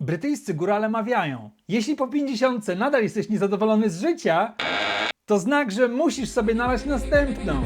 Brytyjscy górale mawiają: Jeśli po 50 nadal jesteś niezadowolony z życia, to znak, że musisz sobie nalać następną.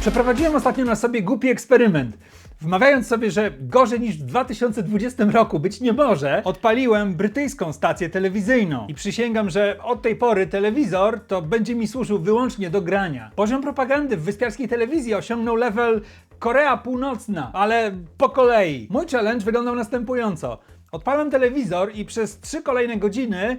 Przeprowadziłem ostatnio na sobie głupi eksperyment. Wmawiając sobie, że gorzej niż w 2020 roku być nie może, odpaliłem brytyjską stację telewizyjną. I przysięgam, że od tej pory telewizor to będzie mi służył wyłącznie do grania. Poziom propagandy w wyspiarskiej telewizji osiągnął level Korea Północna, ale po kolei. Mój challenge wyglądał następująco. Odpalam telewizor i przez trzy kolejne godziny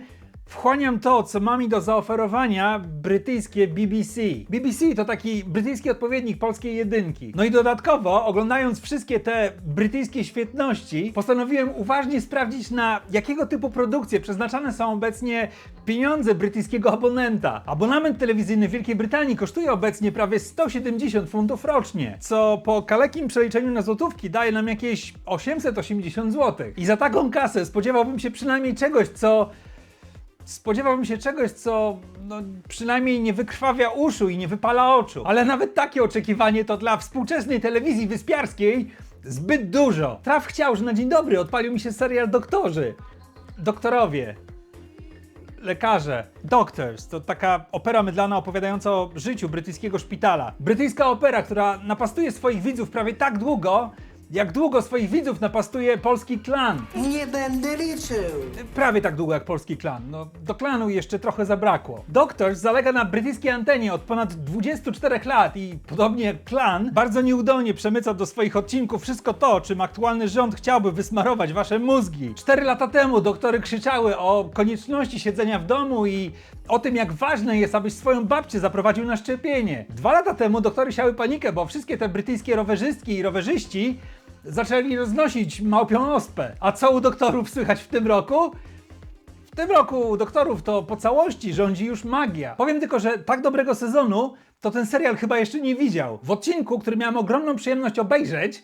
Wchłaniam to, co ma mi do zaoferowania brytyjskie BBC. BBC to taki brytyjski odpowiednik polskiej jedynki. No i dodatkowo, oglądając wszystkie te brytyjskie świetności, postanowiłem uważnie sprawdzić, na jakiego typu produkcje przeznaczane są obecnie pieniądze brytyjskiego abonenta. Abonament telewizyjny w Wielkiej Brytanii kosztuje obecnie prawie 170 funtów rocznie, co po kalekim przeliczeniu na złotówki daje nam jakieś 880 zł. I za taką kasę spodziewałbym się przynajmniej czegoś, co spodziewałbym się czegoś, co no, przynajmniej nie wykrwawia uszu i nie wypala oczu. Ale nawet takie oczekiwanie to dla współczesnej telewizji wyspiarskiej zbyt dużo. Traf chciał, że na dzień dobry odpalił mi się serial Doktorzy. Doktorowie. Lekarze. Doctors to taka opera mydlana opowiadająca o życiu brytyjskiego szpitala. Brytyjska opera, która napastuje swoich widzów prawie tak długo, jak długo swoich widzów napastuje polski klan. Nie będę liczył. Prawie tak długo jak polski klan. No, do klanu jeszcze trochę zabrakło. Doctors zalega na brytyjskiej antenie od ponad 24 lat i podobnie jak klan, bardzo nieudolnie przemyca do swoich odcinków wszystko to, czym aktualny rząd chciałby wysmarować wasze mózgi. Cztery lata temu doktory krzyczały o konieczności siedzenia w domu i o tym, jak ważne jest, abyś swoją babcię zaprowadził na szczepienie. Dwa lata temu doktory siały panikę, bo wszystkie te brytyjskie rowerzystki i rowerzyści zaczęli roznosić małpią ospę. A co u doktorów słychać w tym roku? W tym roku u doktorów to po całości rządzi już magia. Powiem tylko, że tak dobrego sezonu to ten serial chyba jeszcze nie widział. W odcinku, który miałem ogromną przyjemność obejrzeć,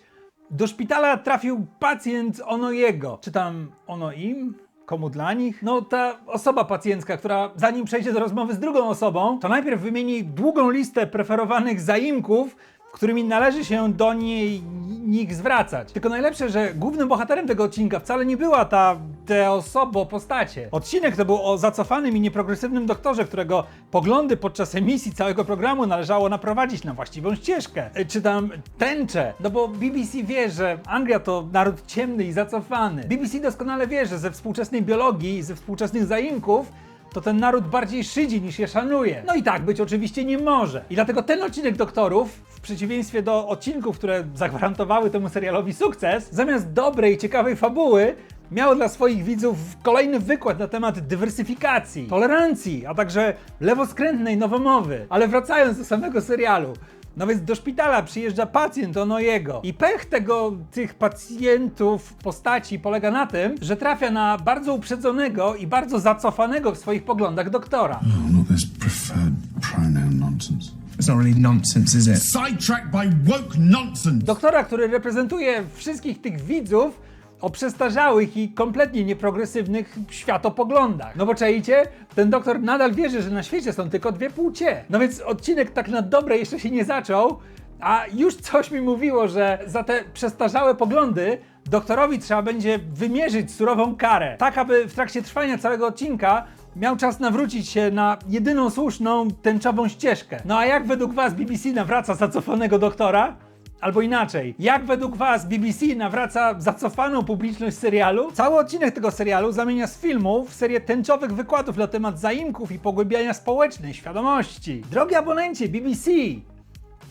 do szpitala trafił pacjent ono jego. Czy tam ono im? Komu dla nich? No ta osoba pacjencka, która zanim przejdzie do rozmowy z drugą osobą, to najpierw wymieni długą listę preferowanych zaimków, którymi należy się do niej nich zwracać. Tylko najlepsze, że głównym bohaterem tego odcinka wcale nie była ta te osobo postacie. Odcinek to był o zacofanym i nieprogresywnym doktorze, którego poglądy podczas emisji całego programu należało naprowadzić na właściwą ścieżkę. E, Czy tam tęczę. No bo BBC wie, że Anglia to naród ciemny i zacofany. BBC doskonale wie, że ze współczesnej biologii ze współczesnych zaimków to ten naród bardziej szydzi niż je szanuje. No i tak być oczywiście nie może. I dlatego ten odcinek doktorów, w przeciwieństwie do odcinków, które zagwarantowały temu serialowi sukces, zamiast dobrej ciekawej fabuły, miał dla swoich widzów kolejny wykład na temat dywersyfikacji, tolerancji, a także lewoskrętnej nowomowy. Ale wracając do samego serialu. No więc do szpitala przyjeżdża pacjent ono jego. I pech tego, tych pacjentów postaci polega na tym, że trafia na bardzo uprzedzonego i bardzo zacofanego w swoich poglądach doktora. Oh, not this preferred pronoun nonsense. It's not really nonsense, is it? Sidetracked by woke nonsense. Doktora, który reprezentuje wszystkich tych widzów o przestarzałych i kompletnie nieprogresywnych światopoglądach. No bo czajcie, ten doktor nadal wierzy, że na świecie są tylko dwie płcie. No więc odcinek tak na dobre jeszcze się nie zaczął, a już coś mi mówiło, że za te przestarzałe poglądy doktorowi trzeba będzie wymierzyć surową karę. Tak, aby w trakcie trwania całego odcinka miał czas nawrócić się na jedyną słuszną tęczową ścieżkę. No a jak według was BBC nawraca zacofanego doktora? Albo inaczej, jak według Was BBC nawraca zacofaną publiczność serialu? Cały odcinek tego serialu zamienia z filmu w serię tęczowych wykładów na temat zaimków i pogłębiania społecznej świadomości. Drogi abonencie BBC,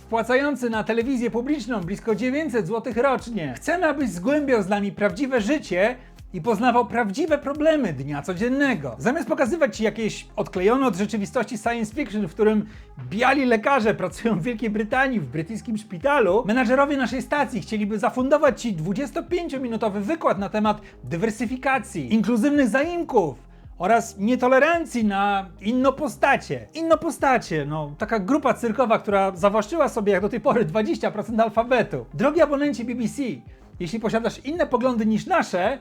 wpłacający na telewizję publiczną blisko 900 zł rocznie, chcemy, abyś zgłębiał z nami prawdziwe życie i poznawał prawdziwe problemy dnia codziennego. Zamiast pokazywać ci jakieś odklejone od rzeczywistości science fiction, w którym biali lekarze pracują w Wielkiej Brytanii, w brytyjskim szpitalu, menadżerowie naszej stacji chcieliby zafundować ci 25-minutowy wykład na temat dywersyfikacji, inkluzywnych zaimków, oraz nietolerancji na innopostacie. Innopostacie, no taka grupa cyrkowa, która zawłaszczyła sobie jak do tej pory 20% alfabetu. Drogi abonenci BBC, jeśli posiadasz inne poglądy niż nasze,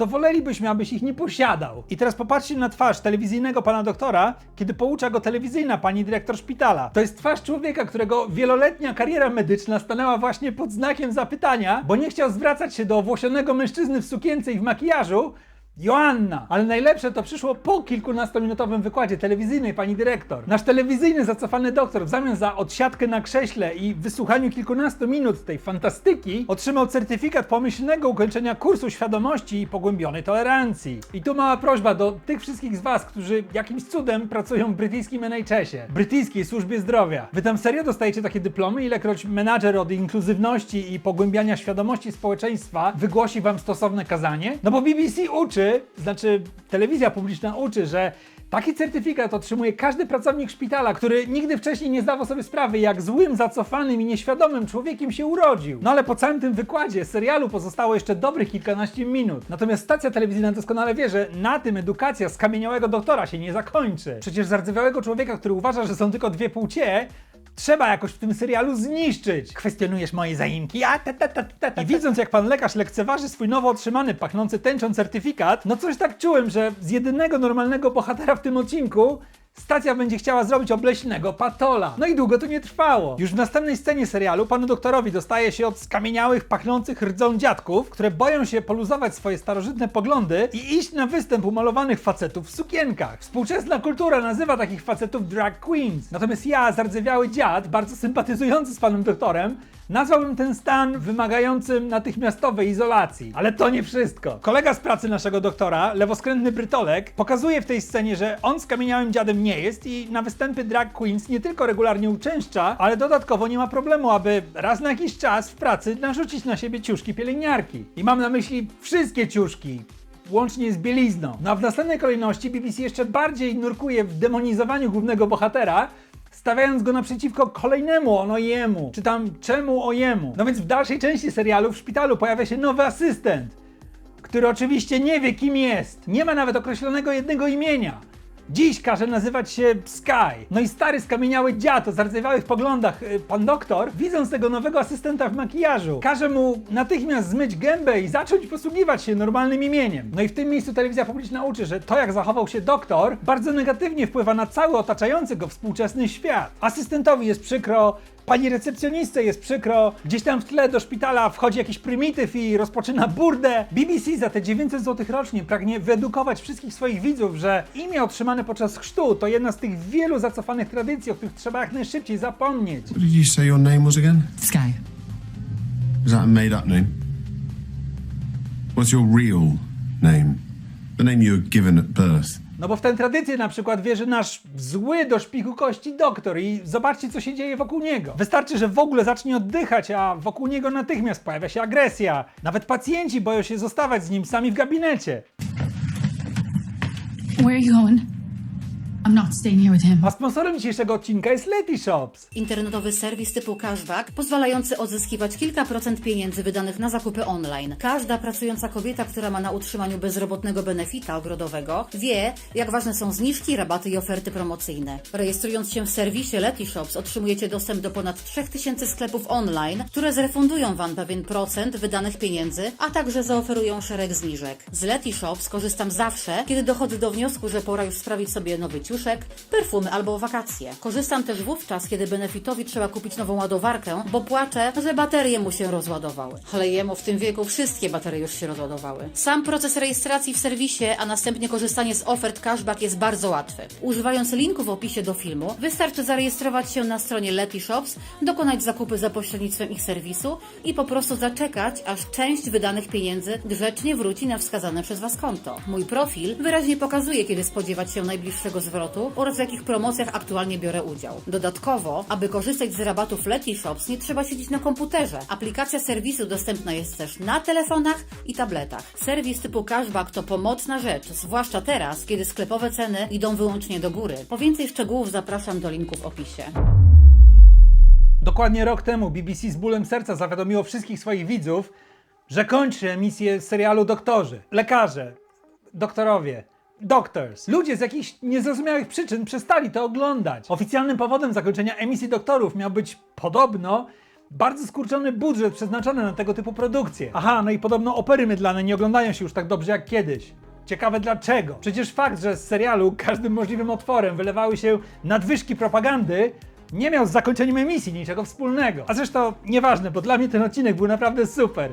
to wolelibyśmy, abyś ich nie posiadał. I teraz popatrzcie na twarz telewizyjnego pana doktora, kiedy poucza go telewizyjna pani dyrektor szpitala. To jest twarz człowieka, którego wieloletnia kariera medyczna stanęła właśnie pod znakiem zapytania, bo nie chciał zwracać się do owłosionego mężczyzny w sukience i w makijażu, Joanna! Ale najlepsze to przyszło po kilkunastominutowym wykładzie telewizyjnej pani dyrektor. Nasz telewizyjny zacofany doktor w zamian za odsiadkę na krześle i wysłuchaniu kilkunastu minut tej fantastyki otrzymał certyfikat pomyślnego ukończenia kursu świadomości i pogłębionej tolerancji. I tu mała prośba do tych wszystkich z was, którzy jakimś cudem pracują w brytyjskim NHS-ie, brytyjskiej służbie zdrowia. Wy tam serio dostajecie takie dyplomy, ilekroć menadżer od inkluzywności i pogłębiania świadomości społeczeństwa wygłosi wam stosowne kazanie? No bo BBC uczy, znaczy telewizja publiczna uczy, że taki certyfikat otrzymuje każdy pracownik szpitala, który nigdy wcześniej nie zdawał sobie sprawy, jak złym, zacofanym i nieświadomym człowiekiem się urodził. No ale po całym tym wykładzie serialu pozostało jeszcze dobrych kilkanaście minut. Natomiast stacja telewizyjna doskonale wie, że na tym edukacja skamieniałego doktora się nie zakończy. Przecież zardzewiałego człowieka, który uważa, że są tylko dwie płcie, Trzeba jakoś w tym serialu zniszczyć. Kwestionujesz moje zaimki? A, ta, ta, ta, ta, ta. I widząc, jak pan lekarz lekceważy swój nowo otrzymany, pachnący tęczą certyfikat, no coś tak czułem, że z jedynego normalnego bohatera w tym odcinku stacja będzie chciała zrobić obleśnego patola. No i długo to nie trwało. Już w następnej scenie serialu panu doktorowi dostaje się od skamieniałych, pachnących rdzą dziadków, które boją się poluzować swoje starożytne poglądy i iść na występ umalowanych facetów w sukienkach. Współczesna kultura nazywa takich facetów drag queens. Natomiast ja, zardzewiały dziad, bardzo sympatyzujący z panem doktorem, Nazwałbym ten stan wymagającym natychmiastowej izolacji. Ale to nie wszystko. Kolega z pracy naszego doktora, lewoskrętny Brytolek, pokazuje w tej scenie, że on skamieniałym dziadem nie jest i na występy drag queens nie tylko regularnie uczęszcza, ale dodatkowo nie ma problemu, aby raz na jakiś czas w pracy narzucić na siebie ciuszki pielęgniarki. I mam na myśli wszystkie ciuszki, łącznie z bielizną. No a w następnej kolejności BBC jeszcze bardziej nurkuje w demonizowaniu głównego bohatera, stawiając go naprzeciwko kolejnemu onojemu, czy tam czemu ojemu. No więc w dalszej części serialu w szpitalu pojawia się nowy asystent, który oczywiście nie wie kim jest. Nie ma nawet określonego jednego imienia. Dziś każe nazywać się Sky. No i stary skamieniały dziad o zardzewiałych poglądach, y, pan doktor, widząc tego nowego asystenta w makijażu, każe mu natychmiast zmyć gębę i zacząć posługiwać się normalnym imieniem. No i w tym miejscu telewizja publiczna uczy, że to jak zachował się doktor bardzo negatywnie wpływa na cały otaczający go współczesny świat. Asystentowi jest przykro, Pani recepcjonistce jest przykro, gdzieś tam w tle do szpitala wchodzi jakiś prymityw i rozpoczyna burdę. BBC za te 900 zł rocznie pragnie wyedukować wszystkich swoich widzów, że imię otrzymane podczas chrztu to jedna z tych wielu zacofanych tradycji, o których trzeba jak najszybciej zapomnieć. What did you say your name was again? Sky. Is that a made up name? What's your real name? The name you were given at birth. No bo w tę tradycję na przykład wierzy nasz zły do szpiku kości doktor i zobaczcie co się dzieje wokół niego. Wystarczy, że w ogóle zacznie oddychać, a wokół niego natychmiast pojawia się agresja. Nawet pacjenci boją się zostawać z nim sami w gabinecie. Where are you going? I'm not staying here with him. A sponsorem dzisiejszego odcinka jest Lety Shops. Internetowy serwis typu cashback, pozwalający odzyskiwać kilka procent pieniędzy wydanych na zakupy online. Każda pracująca kobieta, która ma na utrzymaniu bezrobotnego benefita ogrodowego, wie, jak ważne są zniżki, rabaty i oferty promocyjne. Rejestrując się w serwisie Leti Shops, otrzymujecie dostęp do ponad 3000 sklepów online, które zrefundują Wam pewien procent wydanych pieniędzy, a także zaoferują szereg zniżek. Z Leti Shops korzystam zawsze, kiedy dochodzę do wniosku, że pora już sprawić sobie nowy perfumy albo wakacje. Korzystam też wówczas, kiedy benefitowi trzeba kupić nową ładowarkę, bo płaczę, że baterie mu się rozładowały. Ale jemu w tym wieku wszystkie baterie już się rozładowały. Sam proces rejestracji w serwisie, a następnie korzystanie z ofert cashback jest bardzo łatwy. Używając linku w opisie do filmu, wystarczy zarejestrować się na stronie Leti Shops, dokonać zakupy za pośrednictwem ich serwisu i po prostu zaczekać, aż część wydanych pieniędzy grzecznie wróci na wskazane przez Was konto. Mój profil wyraźnie pokazuje, kiedy spodziewać się najbliższego zwrotu oraz w jakich promocjach aktualnie biorę udział. Dodatkowo, aby korzystać z rabatów Leti Shops, nie trzeba siedzieć na komputerze. Aplikacja serwisu dostępna jest też na telefonach i tabletach. Serwis typu cashback to pomocna rzecz, zwłaszcza teraz, kiedy sklepowe ceny idą wyłącznie do góry. Po więcej szczegółów zapraszam do linku w opisie. Dokładnie rok temu BBC z bólem serca zawiadomiło wszystkich swoich widzów, że kończy emisję serialu Doktorzy, lekarze, doktorowie, doctors. Ludzie z jakichś niezrozumiałych przyczyn przestali to oglądać. Oficjalnym powodem zakończenia emisji doktorów miał być podobno bardzo skurczony budżet przeznaczony na tego typu produkcje. Aha, no i podobno opery mydlane nie oglądają się już tak dobrze jak kiedyś. Ciekawe dlaczego. Przecież fakt, że z serialu każdym możliwym otworem wylewały się nadwyżki propagandy, nie miał z zakończeniem emisji niczego wspólnego. A zresztą nieważne, bo dla mnie ten odcinek był naprawdę super.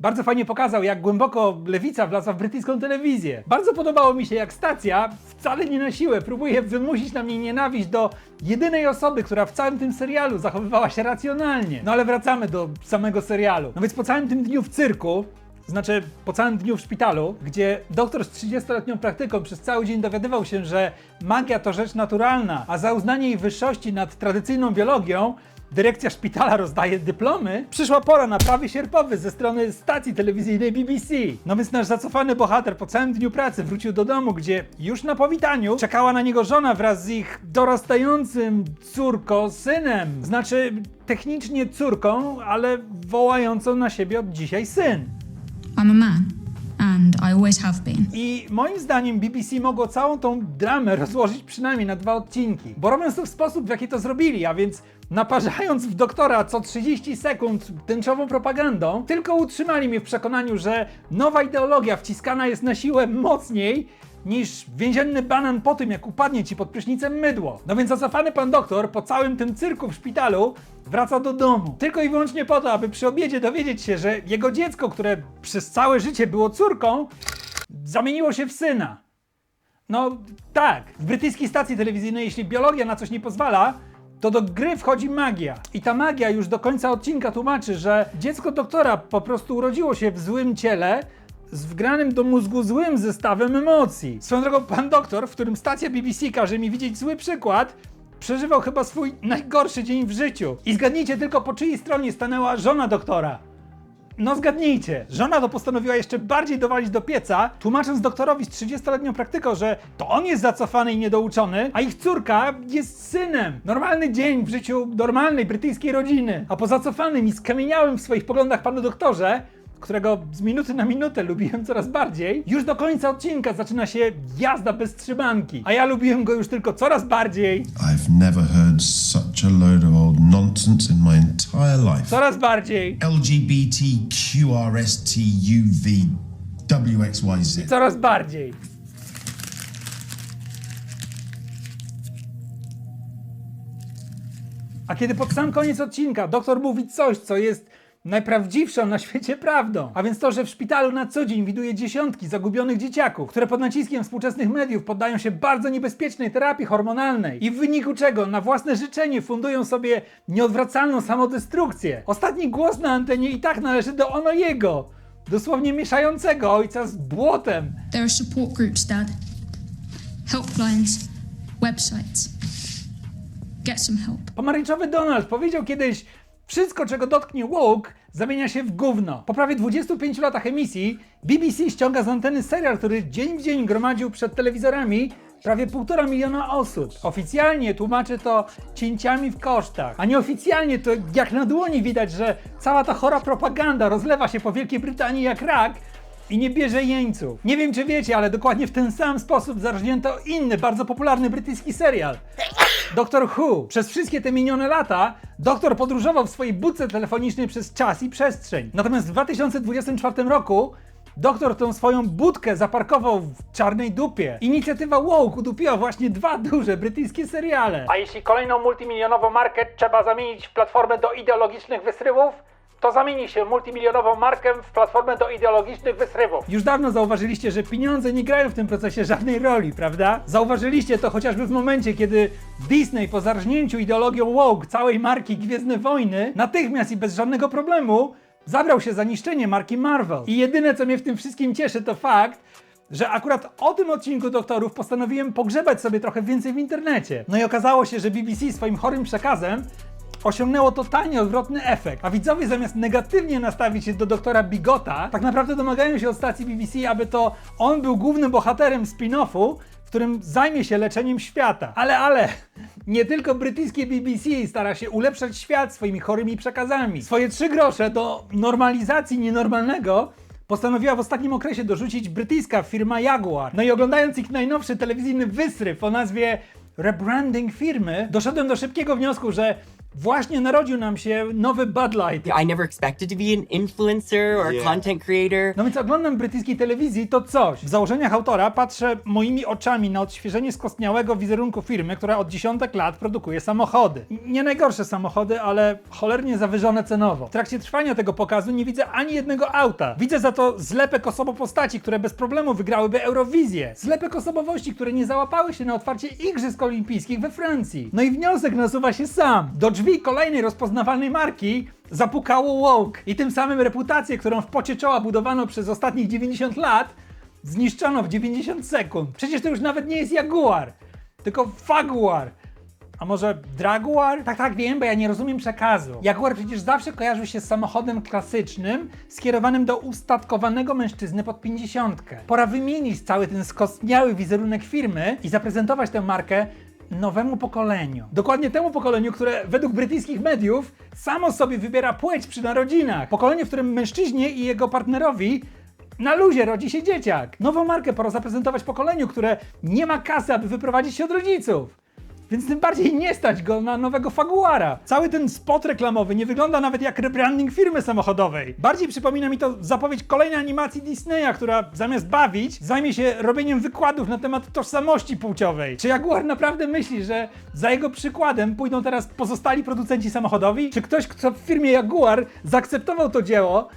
Bardzo fajnie pokazał, jak głęboko lewica wlazła w brytyjską telewizję. Bardzo podobało mi się, jak stacja wcale nie na siłę próbuje wymusić na mnie nienawiść do jedynej osoby, która w całym tym serialu zachowywała się racjonalnie. No ale wracamy do samego serialu. No więc po całym tym dniu w cyrku znaczy po całym dniu w szpitalu, gdzie doktor z 30-letnią praktyką przez cały dzień dowiadywał się, że magia to rzecz naturalna, a za uznanie jej wyższości nad tradycyjną biologią dyrekcja szpitala rozdaje dyplomy, przyszła pora na prawy sierpowy ze strony stacji telewizyjnej BBC. No więc nasz zacofany bohater po całym dniu pracy wrócił do domu, gdzie już na powitaniu czekała na niego żona wraz z ich dorastającym córko synem. Znaczy technicznie córką, ale wołającą na siebie od dzisiaj syn. I'm a man, and I always have been. I moim zdaniem BBC mogło całą tą dramę rozłożyć przynajmniej na dwa odcinki. Bo robiąc to w sposób, w jaki to zrobili, a więc naparzając w doktora co 30 sekund tęczową propagandą, tylko utrzymali mnie w przekonaniu, że nowa ideologia wciskana jest na siłę mocniej niż więzienny banan po tym, jak upadnie ci pod prysznicem mydło. No więc zacofany pan doktor po całym tym cyrku w szpitalu wraca do domu. Tylko i wyłącznie po to, aby przy obiedzie dowiedzieć się, że jego dziecko, które przez całe życie było córką, zamieniło się w syna. No tak, w brytyjskiej stacji telewizyjnej, jeśli biologia na coś nie pozwala, to do gry wchodzi magia. I ta magia już do końca odcinka tłumaczy, że dziecko doktora po prostu urodziło się w złym ciele, z wgranym do mózgu złym zestawem emocji. Swoją drogą, pan doktor, w którym stacja BBC każe mi widzieć zły przykład, przeżywał chyba swój najgorszy dzień w życiu. I zgadnijcie tylko, po czyjej stronie stanęła żona doktora. No zgadnijcie, żona to postanowiła jeszcze bardziej dowalić do pieca, tłumacząc doktorowi z 30-letnią praktyką, że to on jest zacofany i niedouczony, a ich córka jest synem. Normalny dzień w życiu normalnej brytyjskiej rodziny. A po zacofanym i skamieniałym w swoich poglądach panu doktorze, którego z minuty na minutę lubiłem coraz bardziej, już do końca odcinka zaczyna się jazda bez trzymanki. A ja lubiłem go już tylko coraz bardziej, I've never heard such a load of old nonsense in my entire life. coraz bardziej, LGBTQRSTUVWXYZ. coraz bardziej. A kiedy pod sam koniec odcinka doktor mówi coś, co jest najprawdziwszą na świecie prawdą, a więc to, że w szpitalu na co dzień widuje dziesiątki zagubionych dzieciaków, które pod naciskiem współczesnych mediów poddają się bardzo niebezpiecznej terapii hormonalnej i w wyniku czego na własne życzenie fundują sobie nieodwracalną samodestrukcję. Ostatni głos na antenie i tak należy do ono jego, dosłownie mieszającego ojca z błotem. There are support groups, Dad. Helplines, websites. Get some help. Pomarańczowy Donald powiedział kiedyś: Wszystko, czego dotknie woke, zamienia się w gówno. Po prawie 25 latach emisji BBC ściąga z anteny serial, który dzień w dzień gromadził przed telewizorami prawie półtora miliona osób. Oficjalnie tłumaczy to cięciami w kosztach, a nieoficjalnie to jak na dłoni widać, że cała ta chora propaganda rozlewa się po Wielkiej Brytanii jak rak i nie bierze jeńców. Nie wiem czy wiecie, ale dokładnie w ten sam sposób zarżnięto inny, bardzo popularny brytyjski serial. Doctor Who. Przez wszystkie te minione lata doktor podróżował w swojej budce telefonicznej przez czas i przestrzeń. Natomiast w 2024 roku doktor tą swoją budkę zaparkował w czarnej dupie. Inicjatywa Woke udupiła właśnie dwa duże brytyjskie seriale. A jeśli kolejną multimilionową markę trzeba zamienić w platformę do ideologicznych wysrywów, to zamieni się multimilionową markę w platformę do ideologicznych wysrywów. Już dawno zauważyliście, że pieniądze nie grają w tym procesie żadnej roli, prawda? Zauważyliście to chociażby w momencie, kiedy Disney po zarżnięciu ideologią woke całej marki Gwiezdne Wojny natychmiast i bez żadnego problemu zabrał się za niszczenie marki Marvel. I jedyne co mnie w tym wszystkim cieszy to fakt, że akurat o tym odcinku doktorów postanowiłem pogrzebać sobie trochę więcej w internecie. No i okazało się, że BBC swoim chorym przekazem osiągnęło totalnie odwrotny efekt. A widzowie zamiast negatywnie nastawić się do doktora Bigota, tak naprawdę domagają się od stacji BBC, aby to on był głównym bohaterem spin-offu, którym zajmie się leczeniem świata. Ale, ale, nie tylko brytyjskie BBC stara się ulepszać świat swoimi chorymi przekazami. Swoje trzy grosze do normalizacji nienormalnego postanowiła w ostatnim okresie dorzucić brytyjska firma Jaguar. No i oglądając ich najnowszy telewizyjny wysryw o nazwie rebranding firmy, doszedłem do szybkiego wniosku, że Właśnie narodził nam się nowy Bud Light. I never expected to be an influencer or a content creator. No więc oglądam brytyjskiej telewizji, to coś. W założeniach autora patrzę moimi oczami na odświeżenie skostniałego wizerunku firmy, która od dziesiątek lat produkuje samochody. Nie najgorsze samochody, ale cholernie zawyżone cenowo. W trakcie trwania tego pokazu nie widzę ani jednego auta. Widzę za to zlepek osobopostaci, które bez problemu wygrałyby Eurowizję. Zlepek osobowości, które nie załapały się na otwarcie Igrzysk Olimpijskich we Francji. No i wniosek nasuwa się sam. Do drzwi kolejnej rozpoznawalnej marki zapukało woke i tym samym reputację, którą w pocie czoła budowano przez ostatnich 90 lat, zniszczono w 90 sekund. Przecież to już nawet nie jest Jaguar, tylko Faguar. A może Draguar? Tak, tak, wiem, bo ja nie rozumiem przekazu. Jaguar przecież zawsze kojarzył się z samochodem klasycznym, skierowanym do ustatkowanego mężczyzny pod 50. Pora wymienić cały ten skostniały wizerunek firmy i zaprezentować tę markę nowemu pokoleniu. Dokładnie temu pokoleniu, które według brytyjskich mediów samo sobie wybiera płeć przy narodzinach. Pokolenie, w którym mężczyźnie i jego partnerowi na luzie rodzi się dzieciak. Nową markę pora zaprezentować pokoleniu, które nie ma kasy, aby wyprowadzić się od rodziców. Więc tym bardziej nie stać go na nowego Faguara. Cały ten spot reklamowy nie wygląda nawet jak rebranding firmy samochodowej. Bardziej przypomina mi to zapowiedź kolejnej animacji Disneya, która zamiast bawić, zajmie się robieniem wykładów na temat tożsamości płciowej. Czy Jaguar naprawdę myśli, że za jego przykładem pójdą teraz pozostali producenci samochodowi? Czy ktoś, kto w firmie Jaguar zaakceptował to dzieło,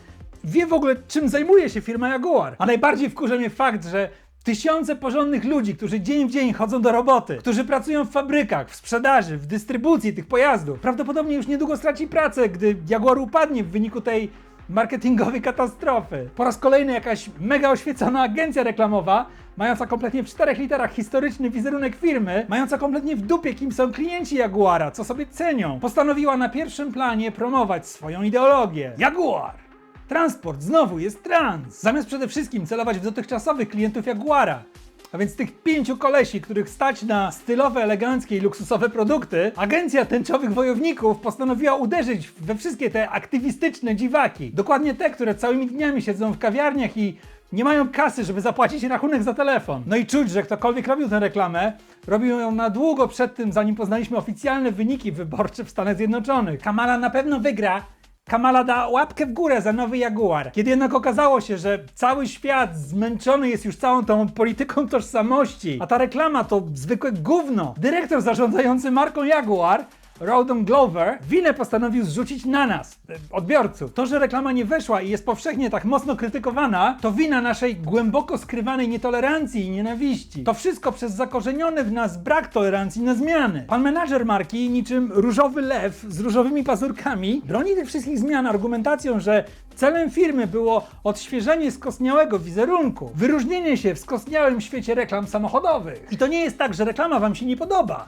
wie w ogóle, czym zajmuje się firma Jaguar? A najbardziej wkurza mnie fakt, że Tysiące porządnych ludzi, którzy dzień w dzień chodzą do roboty, którzy pracują w fabrykach, w sprzedaży, w dystrybucji tych pojazdów, prawdopodobnie już niedługo straci pracę, gdy Jaguar upadnie w wyniku tej marketingowej katastrofy. Po raz kolejny jakaś mega oświecona agencja reklamowa, mająca kompletnie w czterech literach historyczny wizerunek firmy, mająca kompletnie w dupie, kim są klienci Jaguara, co sobie cenią, postanowiła na pierwszym planie promować swoją ideologię. Jaguar! Transport znowu jest trans. Zamiast przede wszystkim celować w dotychczasowych klientów Jaguara. A więc tych pięciu kolesi, których stać na stylowe, eleganckie i luksusowe produkty, agencja tęczowych wojowników postanowiła uderzyć we wszystkie te aktywistyczne dziwaki. Dokładnie te, które całymi dniami siedzą w kawiarniach i nie mają kasy, żeby zapłacić rachunek za telefon. No i czuć, że ktokolwiek robił tę reklamę, robił ją na długo przed tym, zanim poznaliśmy oficjalne wyniki wyborcze w Stanach Zjednoczonych. Kamala na pewno wygra, Kamala da łapkę w górę za nowy Jaguar. Kiedy jednak okazało się, że cały świat zmęczony jest już całą tą polityką tożsamości, a ta reklama to zwykłe gówno, dyrektor zarządzający marką Jaguar Rodon Glover winę postanowił zrzucić na nas, odbiorców. To, że reklama nie weszła i jest powszechnie tak mocno krytykowana, to wina naszej głęboko skrywanej nietolerancji i nienawiści. To wszystko przez zakorzeniony w nas brak tolerancji na zmiany. Pan menadżer marki, niczym różowy lew z różowymi pazurkami, broni tych wszystkich zmian argumentacją, że celem firmy było odświeżenie skostniałego wizerunku, wyróżnienie się w skostniałym świecie reklam samochodowych. I to nie jest tak, że reklama wam się nie podoba.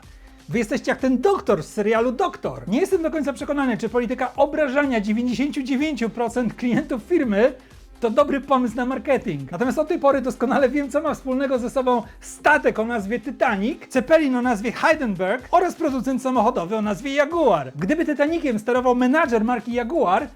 Wy jesteście jak ten doktor z serialu Doktor. Nie jestem do końca przekonany, czy polityka obrażania 99% klientów firmy to dobry pomysł na marketing. Natomiast od tej pory doskonale wiem, co ma wspólnego ze sobą statek o nazwie Titanic, Zeppelin o nazwie Heidenberg oraz producent samochodowy o nazwie Jaguar. Gdyby Titanikiem sterował menadżer marki Jaguar,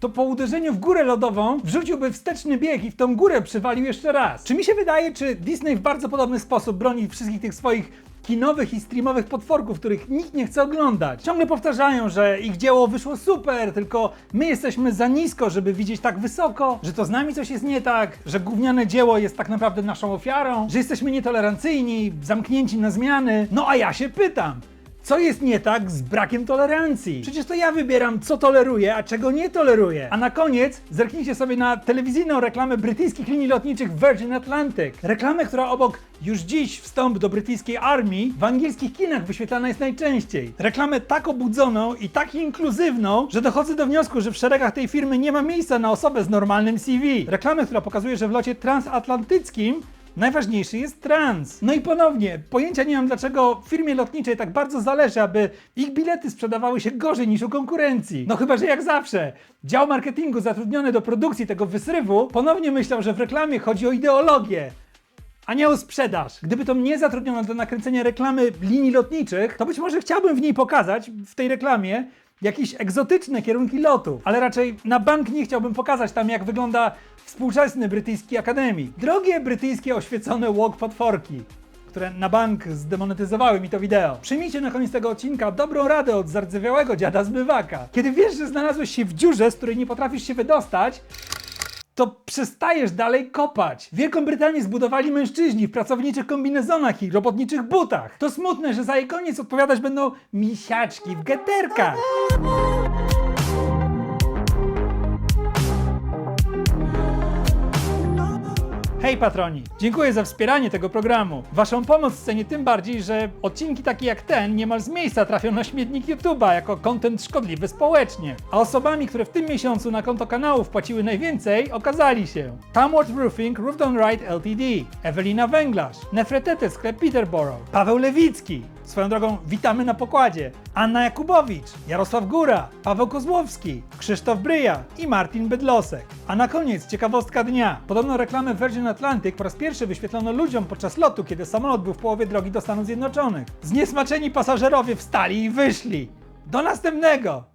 to po uderzeniu w górę lodową wrzuciłby wsteczny bieg i w tą górę przywalił jeszcze raz. Czy mi się wydaje, czy Disney w bardzo podobny sposób broni wszystkich tych swoich kinowych i streamowych potworków, których nikt nie chce oglądać? Ciągle powtarzają, że ich dzieło wyszło super, tylko my jesteśmy za nisko, żeby widzieć tak wysoko, że to z nami coś jest nie tak, że gówniane dzieło jest tak naprawdę naszą ofiarą, że jesteśmy nietolerancyjni, zamknięci na zmiany. No a ja się pytam, co jest nie tak z brakiem tolerancji? Przecież to ja wybieram, co toleruję, a czego nie toleruję. A na koniec zerknijcie sobie na telewizyjną reklamę brytyjskich linii lotniczych Virgin Atlantic. Reklamę, która obok już dziś wstąp do brytyjskiej armii w angielskich kinach wyświetlana jest najczęściej. Reklamę tak obudzoną i tak inkluzywną, że dochodzę do wniosku, że w szeregach tej firmy nie ma miejsca na osobę z normalnym CV. Reklamę, która pokazuje, że w locie transatlantyckim Najważniejszy jest trans. No i ponownie, pojęcia nie mam dlaczego firmie lotniczej tak bardzo zależy, aby ich bilety sprzedawały się gorzej niż u konkurencji. No chyba, że jak zawsze, dział marketingu zatrudniony do produkcji tego wysrywu ponownie myślał, że w reklamie chodzi o ideologię. A nie o sprzedaż. Gdyby to mnie zatrudniono do nakręcenia reklamy linii lotniczych, to być może chciałbym w niej pokazać, w tej reklamie, jakieś egzotyczne kierunki lotu, ale raczej na bank nie chciałbym pokazać tam, jak wygląda współczesny brytyjski akademik. Drogie brytyjskie oświecone walk potworki, które na bank zdemonetyzowały mi to wideo. Przyjmijcie na koniec tego odcinka dobrą radę od zardzewiałego dziada zmywaka. Kiedy wiesz, że znalazłeś się w dziurze, z której nie potrafisz się wydostać, to przestajesz dalej kopać. Wielką Brytanię zbudowali mężczyźni w pracowniczych kombinezonach i robotniczych butach. To smutne, że za jej koniec odpowiadać będą misiaczki w geterkach. Hej patroni, dziękuję za wspieranie tego programu. Waszą pomoc cenię tym bardziej, że odcinki takie jak ten niemal z miejsca trafią na śmietnik YouTube'a jako content szkodliwy społecznie. A osobami, które w tym miesiącu na konto kanału wpłaciły najwięcej, okazali się Tamworth Roofing Roof on Ltd, Ewelina Węglarz, Nefretete sklep Peterborough, Paweł Lewicki, Swoją drogą witamy na pokładzie. Anna Jakubowicz, Jarosław Góra, Paweł Kozłowski, Krzysztof Bryja i Martin Bydlosek. A na koniec ciekawostka dnia. Podobno reklamę Virgin Atlantic po raz pierwszy wyświetlono ludziom podczas lotu, kiedy samolot był w połowie drogi do Stanów Zjednoczonych. Zniesmaczeni pasażerowie wstali i wyszli. Do następnego!